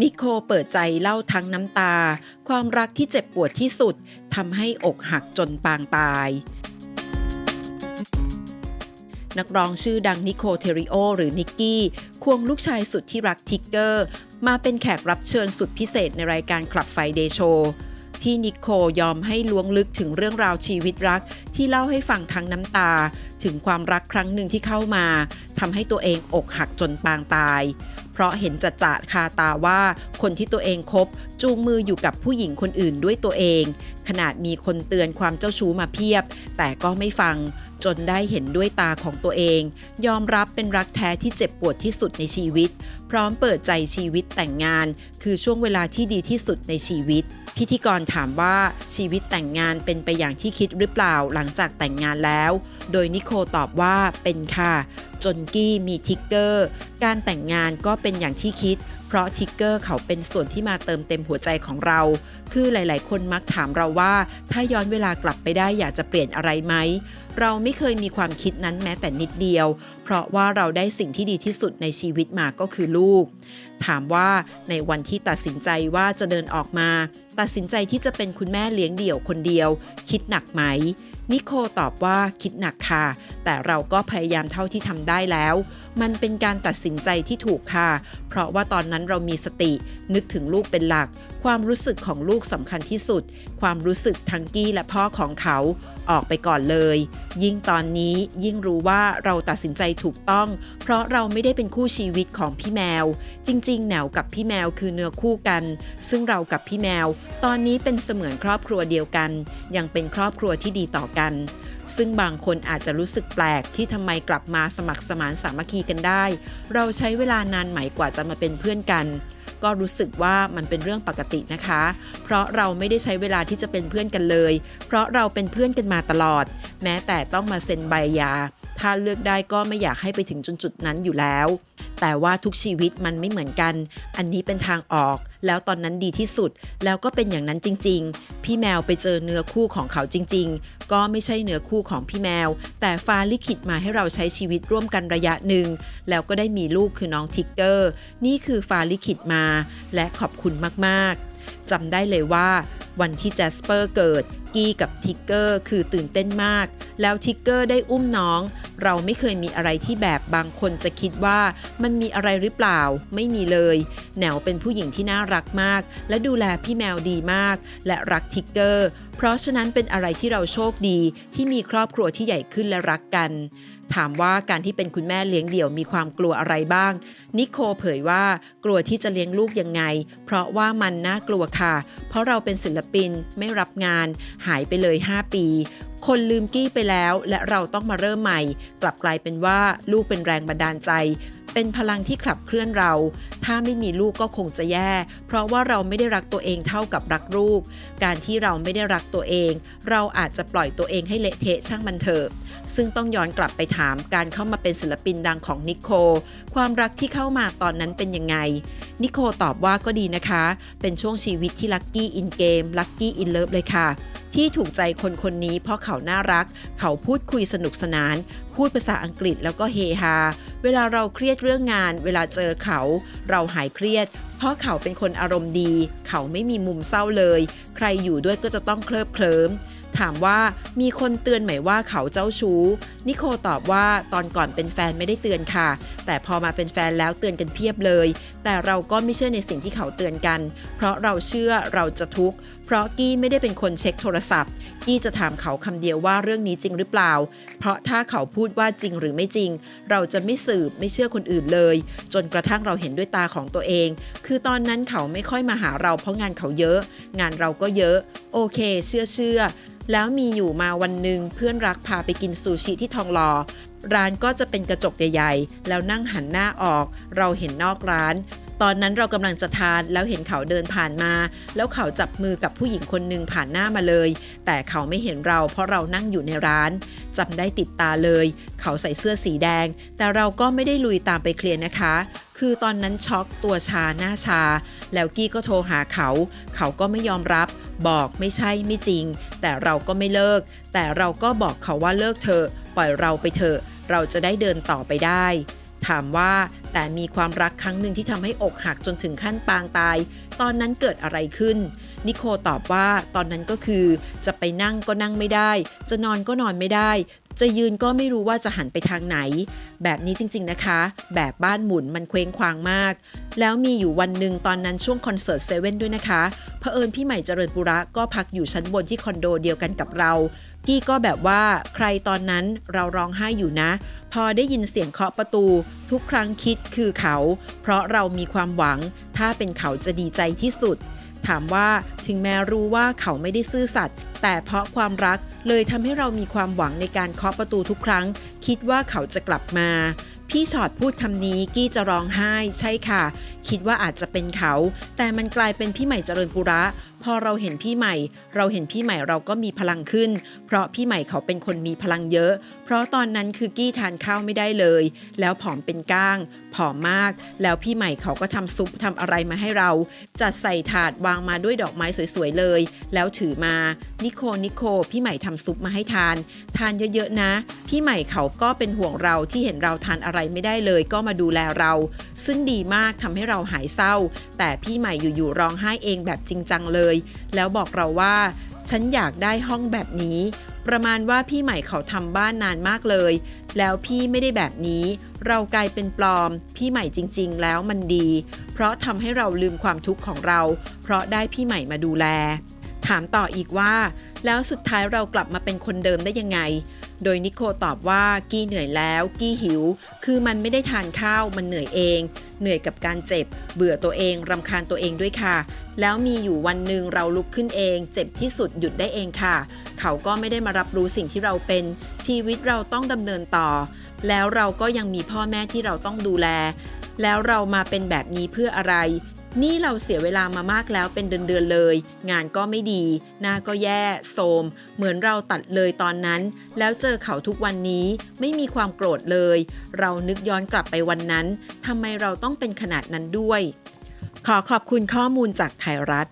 นิโคเปิดใจเล่าทั้งน้ำตา ความรักที่เจ็บปวดที่สุดทำให้อกหักจนปางตาย นักร้องชื่อดังนิโคเทริโอ หรือนิกกี้ ควงลูกชายสุดที่รักทิกเกอร์ มาเป็นแขกรับเชิญสุดพิเศษในรายการคลับไฟเดโชที่นิโคยอมให้ล้วงลึกถึงเรื่องราวชีวิตรัก ที่เล่าให้ฟังทั้งน้ำตา ถึงความรักครั้งหนึ่งที่เข้ามาทำให้ตัวเองอกหักจนปางตาย เพราะเห็นจัดจ่าคาตาว่าคนที่ตัวเองคบจูงมืออยู่กับผู้หญิงคนอื่นด้วยตัวเองขนาดมีคนเตือนความเจ้าชู้มาเพียบ แต่ก็ไม่ฟังจนได้เห็นด้วยตาของตัวเอง ยอมรับเป็นรักแท้ที่เจ็บปวดที่สุดในชีวิต พร้อมเปิดใจชีวิตแต่งงาน คือช่วงเวลาที่ดีที่สุดในชีวิต พิธีกรถามว่าชีวิตแต่งงานเป็นไปอย่างที่คิดหรือเปล่าหลังจากแต่งงานแล้ว โดยนิโคตอบว่าเป็นค่ะ จนกี้มีทิกเกอร์ การแต่งงานก็เป็นอย่างที่คิด เพราะทิกเกอร์เขาเป็นส่วนที่มาเติมเต็มหัวใจของเรา คือหลาย ๆ คนมักถามเราว่า ถ้าย้อนเวลากลับไปได้อยากจะเปลี่ยนอะไรไหม เราไม่เคยมีความคิดนั้นแม้แต่นิดเดียว เพราะว่าเราได้สิ่งที่ดีที่สุดในชีวิตมาก็คือลูก ถามว่าในวันที่ตัดสินใจว่าจะเดินออกมา ตัดสินใจที่จะเป็นคุณแม่เลี้ยงเดี่ยวคนเดียว คิดหนักไหม นิโคตอบว่าคิดหนักค่ะ แต่เราก็พยายามเท่าที่ทำได้แล้ว มันเป็นการตัดสินใจที่ถูกค่ะ เพราะว่าตอนนั้นเรามีสติ นึกถึงลูกเป็นหลัก ความรู้สึกของลูกสำคัญที่สุด ความรู้สึกทั้งกี้และพ่อของเขาออกไปก่อนเลย ยิ่งตอนนี้ยิ่งรู้ว่าเราตัดสินใจถูกต้อง เพราะเราไม่ได้เป็นคู่ชีวิตของพี่แมว จริง ๆ แนวกับพี่แมวคือเนื้อคู่กัน ซึ่งเรากับพี่แมว ตอนนี้เป็นเสมือนครอบครัวเดียวกัน ยังเป็นครอบครัวที่ดีต่อกันซึ่งบางคนอาจจะรู้สึกแปลกที่ทำไมกลับมาสมัครสมานสามัคคีกันได้ เราใช้เวลานานไหมกว่าจะมาเป็นเพื่อนกัน ก็รู้สึกว่ามันเป็นเรื่องปกตินะคะ เพราะเราไม่ได้ใช้เวลาที่จะเป็นเพื่อนกันเลย เพราะเราเป็นเพื่อนกันมาตลอด แม้แต่ต้องมาเซ็นใบยา ถ้าเลือกได้ก็ไม่อยากให้ไปถึงจนจุดนั้นอยู่แล้ว แต่ว่าทุกชีวิตมันไม่เหมือนกัน อันนี้เป็นทางออก แล้วตอนนั้นดีที่สุด แล้วก็เป็นอย่างนั้นจริง ๆ พี่แมวไปเจอเนื้อคู่ของเขาจริง ๆ ก็ไม่ใช่เนื้อคู่ของพี่แมว แต่ฟ้าลิขิตมาให้เราใช้ชีวิตร่วมกันระยะหนึ่ง แล้วก็ได้มีลูกคือน้องทิกเกอร์ นี่คือฟ้าลิขิตมา และขอบคุณมากๆจำได้เลยว่าวันที่แจสเปอร์เกิด กี้กับทิกเกอร์คือตื่นเต้นมาก แล้วทิกเกอร์ได้อุ้มน้อง เราไม่เคยมีอะไรที่แบบบางคนจะคิดว่ามันมีอะไรหรือเปล่า ไม่มีเลย แหนวเป็นผู้หญิงที่น่ารักมาก และดูแลพี่แมวดีมาก และรักทิกเกอร์ เพราะฉะนั้นเป็นอะไรที่เราโชคดีที่มีครอบครัวที่ใหญ่ขึ้นและรักกัน ถามว่าการที่เป็นคุณแม่เลี้ยงเดี่ยวมีความกลัวอะไรบ้าง นิโคเผยว่ากลัวที่จะเลี้ยงลูกยังไง เพราะว่ามันน่ากลัวค่ะ เพราะเราเป็นศิลปินไม่รับงาน หายไปเลย 5 ปี คนลืมกี้ไปแล้ว และเราต้องมาเริ่มใหม่ กลับกลายเป็นว่าลูกเป็นแรงบันดาลใจ เป็นพลังที่ขับเคลื่อนเรา ถ้าไม่มีลูกก็คงจะแย่ เพราะว่าเราไม่ได้รักตัวเองเท่ากับรักลูก การที่เราไม่ได้รักตัวเอง เราอาจจะปล่อยตัวเองให้เละเทะช่างมันเถอะซึ่งต้องย้อนกลับไปถามการเข้ามาเป็นศิลปินดังของนิโค ความรักที่เข้ามาตอนนั้นเป็นยังไง นิโคตอบว่าก็ดีนะคะ เป็นช่วงชีวิตที่ลัคกี้อินเกมลัคกี้อินเลิฟเลยค่ะ ที่ถูกใจคนคนนี้เพราะเขาน่ารัก เขาพูดคุยสนุกสนาน พูดภาษาอังกฤษแล้วก็เฮฮา เวลาเราเครียดเรื่องงาน เวลาเจอเขา เราหายเครียด เพราะเขาเป็นคนอารมณ์ดี เขาไม่มีมุมเศร้าเลย ใครอยู่ด้วยก็จะต้องเคลิบเคลิ้มถามว่ามีคนเตือนไหมว่าเขาเจ้าชู้ นิโคตอบว่าตอนก่อนเป็นแฟนไม่ได้เตือนค่ะ แต่พอมาเป็นแฟนแล้วเตือนกันเพียบเลย แต่เราก็ไม่เชื่อในสิ่งที่เขาเตือนกัน เพราะเราเชื่อเราจะทุกข์ เพราะกี้ไม่ได้เป็นคนเช็คโทรศัพท์ กี้จะถามเขาคำเดียวว่าเรื่องนี้จริงหรือเปล่า เพราะถ้าเขาพูดว่าจริงหรือไม่จริง เราจะไม่สืบไม่เชื่อคนอื่นเลย จนกระทั่งเราเห็นด้วยตาของตัวเอง คือตอนนั้นเขาไม่ค่อยมาหาเราเพราะงานเขาเยอะ งานเราก็เยอะ โอเค เชื่อเชื่อแล้วมีอยู่มาวันหนึ่งเพื่อนรักพาไปกินซูชิที่ทองหล่อ ร้านก็จะเป็นกระจกใหญ่ๆ แล้วนั่งหันหน้าออก เราเห็นนอกร้าน ตอนนั้นเรากำลังจะทานแล้วเห็นเขาเดินผ่านมา แล้วเขาจับมือกับผู้หญิงคนหนึ่งผ่านหน้ามาเลย แต่เขาไม่เห็นเราเพราะเรานั่งอยู่ในร้านจำได้ติดตาเลย เขาใส่เสื้อสีแดง แต่เราก็ไม่ได้ลุยตามไปเคลียร์นะคะ คือตอนนั้นช็อกตัวชาหน้าชา แล้วกี้ก็โทรหาเขา เขาก็ไม่ยอมรับ บอกไม่ใช่ไม่จริง แต่เราก็ไม่เลิก แต่เราก็บอกเขาว่าเลิกเถอะปล่อยเราไปเถอะ เราจะได้เดินต่อไปได้ ถามว่าแต่มีความรักครั้งหนึ่งที่ทำให้อกหักจนถึงขั้นปางตาย ตอนนั้นเกิดอะไรขึ้น นิโคตอบว่าตอนนั้นก็คือ จะไปนั่งก็นั่งไม่ได้ จะนอนก็นอนไม่ได้ จะยืนก็ไม่รู้ว่าจะหันไปทางไหน แบบนี้จริง ๆนะคะ แบบบ้านหมุนมันเคว้งคว้างมาก แล้วมีอยู่วันหนึ่งตอนนั้นช่วงคอนเสิร์ตเซเว่นด้วยนะคะเผอิญพี่ใหม่เจริญปุระก็พักอยู่ชั้นบนที่คอนโดเดียวกันกับเรา กี้ก็แบบว่าใครตอนนั้นเราร้องไห้อยู่นะ พอได้ยินเสียงเคาะประตู ทุกครั้งคิดคือเขา เพราะเรามีความหวัง ถ้าเป็นเขาจะดีใจที่สุด ถามว่าถึงแม้รู้ว่าเขาไม่ได้ซื่อสัตย์แต่เพราะความรักเลยทำให้เรามีความหวังในการเคาะประตูทุกครั้ง คิดว่าเขาจะกลับมาพี่ชอดพูดคำนี้กี้จะร้องไห้ใช่ค่ะ คิดว่าอาจจะเป็นเขา แต่มันกลายเป็นพี่ใหม่เจริญปุระ พอเราเห็นพี่ใหม่ เราเห็นพี่ใหม่เราก็มีพลังขึ้น เพราะพี่ใหม่เขาเป็นคนมีพลังเยอะ ราะตอนนั้นคือกี้ทานข้าวไม่ได้เลย แล้วผอมเป็นก้าง ผอมมาก แล้วพี่ใหม่เขาก็ทำซุปทำอะไรมาให้เรา จัดใส่ถาดวางมาด้วยดอกไม้สวยๆเลย แล้วถือมา นิโคนิโค พี่ใหม่ทำซุปมาให้ทาน ทานเยอะๆนะ พี่ใหม่เขาก็เป็นห่วงเราที่เห็นเราทานอะไรไม่ได้เลย ก็มาดูแลเรา ซึ่งดีมากทำให้เราหายเศร้า แต่พี่ใหม่อยู่ๆร้องไห้เองแบบจริงจังเลย แล้วบอกเราว่าฉันอยากได้ห้องแบบนี้ ประมาณว่าพี่ใหม่เขาทำบ้านนานมากเลย แล้วพี่ไม่ได้แบบนี้ เรากลายเป็นปลอม พี่ใหม่จริง ๆ แล้วมันดี เพราะทำให้เราลืมความทุกข์ของเรา เพราะได้พี่ใหม่มาดูแล ถามต่ออีกว่า แล้วสุดท้ายเรากลับมาเป็นคนเดิมได้ยังไง โดยนิโคตอบว่ากี้เหนื่อยแล้วกี้หิว คือมันไม่ได้ทานข้าวมันเหนื่อยเอง เหนื่อยกับการเจ็บ เบื่อตัวเองรำคาญตัวเองด้วยค่ะ แล้วมีอยู่วันหนึ่งเราลุกขึ้นเอง เจ็บที่สุดหยุดได้เองค่ะ เขาก็ไม่ได้มารับรู้สิ่งที่เราเป็น ชีวิตเราต้องดำเนินต่อ แล้วเราก็ยังมีพ่อแม่ที่เราต้องดูแล แล้วเรามาเป็นแบบนี้เพื่ออะไร นี่เราเสียเวลามามากแล้วเป็นเดือนๆเลย งานก็ไม่ดี หน้าก็แย่โทมเหมือนเราตัดเลยตอนนั้น แล้วเจอเขาทุกวันนี้ไม่มีความโกรธเลย เรานึกย้อนกลับไปวันนั้นทำไมเราต้องเป็นขนาดนั้นด้วย ขอขอบคุณข้อมูลจากไทยรัฐ